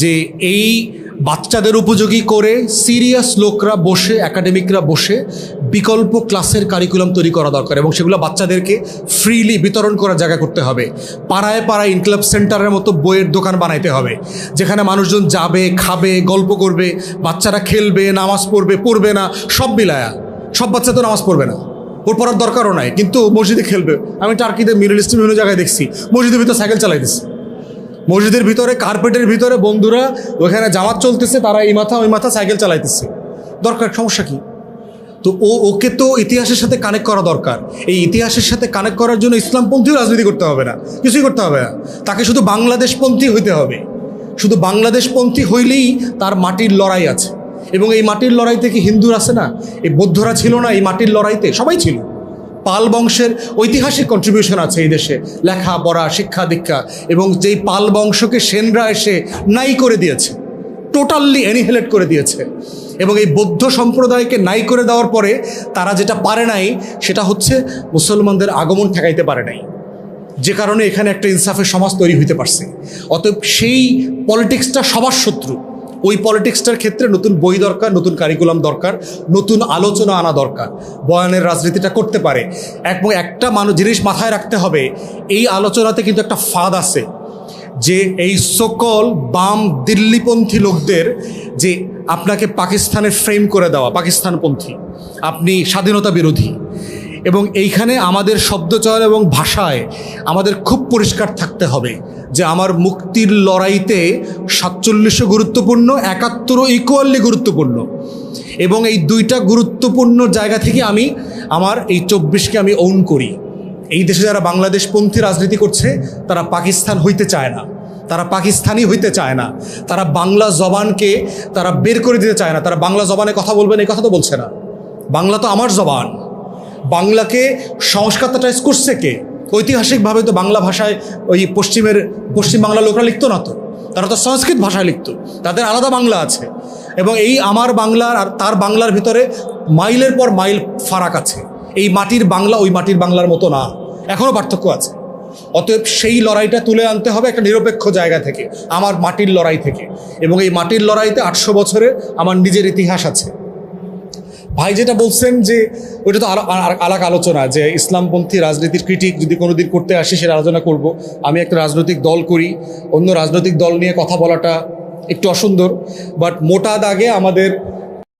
যে এই বাচ্চাদের উপযোগী করে সিরিয়াস লোকরা বসে একাডেমিকরা বসে বিকল্প ক্লাসের কারিকুলাম তৈরি করা দরকার এবং সেগুলো বাচ্চাদেরকে ফ্রিলি বিতরণ করার জায়গা করতে হবে। পাড়ায় পাড়ায় ইনক্লাব সেন্টারের মতো বইয়ের দোকান বানাইতে হবে, যেখানে মানুষজন যাবে, খাবে, গল্প করবে, বাচ্চারা খেলবে, নামাজ পড়বে পড়বে না, সব মিলায়া। সব বাচ্চা তো নামাজ পড়বে না। ওর পড়ার দরকারও নাই, কিন্তু মসজিদে খেলবে। আমি টার্কিতে মিডল ইস্টে বিভিন্ন জায়গায় দেখছি, মসজিদের ভিতরে সাইকেল চালাইতেছে। মসজিদের ভিতরে কার্পেটের ভিতরে বন্ধুরা ওখানে জামাত চলতেছে, তারা এই মাথা, ওই মাথা সাইকেল চালাইতেছে। দরকার, সমস্যা কি? তো ও, ওকে তো ইতিহাসের সাথে কানেক্ট করা দরকার। এই ইতিহাসের সাথে কানেক্ট করার জন্য ইসলামপন্থীও রাজনীতি করতে হবে না। কিছুই করতে হবে না। তাকে শুধু বাংলাদেশপন্থী হইতে হবে। শুধু বাংলাদেশপন্থী হইলেই তার মাটির লড়াই আছে। এবং এই মাটির লড়াইতে কি হিন্দুর আছে না? এই বৌদ্ধরা ছিল না এই মাটির লড়াইতে? সবাই ছিল। পাল বংশের ঐতিহাসিক কন্ট্রিবিউশন আছে এই দেশে। লেখা, পড়া, শিক্ষা, দীক্ষা। এবং যেই পাল বংশকে সেনরা এসে নাই করে দিয়েছে টোটালি অ্যানিহেলেট করে দিয়েছে। এবং এই বৌদ্ধ সম্প্রদায়কে নাই করে দেওয়ার পরে তারা যেটা পারে নাই, সেটা হচ্ছে মুসলমানদের আগমন ঠেকাইতে পারে নাই। যে কারণে এখানে একটা ইনসাফের সমাজ তৈরি হইতে পারছে। অতএব সেই পলিটিক্সটা সবার শত্রু। ওই পলিটিক্সটার ক্ষেত্রে নতুন বই দরকার, নতুন কারিকুলাম দরকার, নতুন আলোচনা আনা দরকার। বয়ানের রাজনীতিটা করতে পারে। এবং একটা মানুষ জিনিস মাথায় রাখতে হবে, এই আলোচনাতে কিন্তু একটা ফাঁদ আছে যে এই সকল বাম দিল্লিপন্থী লোকদের যে আপনাকে পাকিস্তানের ফ্রেম করে দেওয়া, পাকিস্তানপন্থী, আপনি স্বাধীনতা বিরোধী এবং এইখানে আমাদের শব্দচয়ন এবং ভাষায় আমাদের খুব পরিষ্কার থাকতে হবে যে আমার মুক্তির লড়াইতে সাতচল্লিশও গুরুত্বপূর্ণ, একাত্তরও ইকুয়ালি গুরুত্বপূর্ণ। এবং এই দুইটা গুরুত্বপূর্ণ জায়গা থেকে আমি আমার এই চব্বিশকে আমি ওন করি। এই দেশে যারা বাংলাদেশপন্থী রাজনীতি করছে, তারা পাকিস্তান হইতে চায় না। তারা পাকিস্তানি হইতে চায় না। তারা বাংলা জবানকে তারা বের করে দিতে চায় না। তারা বাংলা জবানে কথা বলবেন এই কথা তো বলছে না। বাংলা তো আমার জবান। বাংলাকে সংস্কারটাইজ করছে কে? ঐতিহাসিকভাবে তো বাংলা ভাষায় ওই পশ্চিমের পশ্চিম বাংলা লোকরা লিখতো না তো। তারা তো সংস্কৃত ভাষায় লিখতো। তাদের আলাদা বাংলা আছে। এবং এই আমার বাংলার আর তার বাংলার ভিতরে মাইলের পর মাইল ফারাক আছে। এই মাটির বাংলা ওই মাটির বাংলার মতো না। এখনও পার্থক্য আছে। অতএব সেই লড়াইটা তুলে আনতে হবে একটা নিরপেক্ষ জায়গা থেকে, আমার মাটির লড়াই থেকে। এবং এই মাটির লড়াইতে আটশো বছরে আমার নিজের ইতিহাস আছে। ভাই যেটা বলছেন যে ওইটা তো আলাক আলোচনা, যে ইসলামপন্থী রাজনীতির ক্রিটিক যদি কোনোদিন করতে আসি সেটা আলোচনা করব। আমি একটা রাজনৈতিক দল করি, অন্য রাজনৈতিক দল নিয়ে কথা বলাটা একটু অসুন্দর। বাট মোটা দাগে আমাদের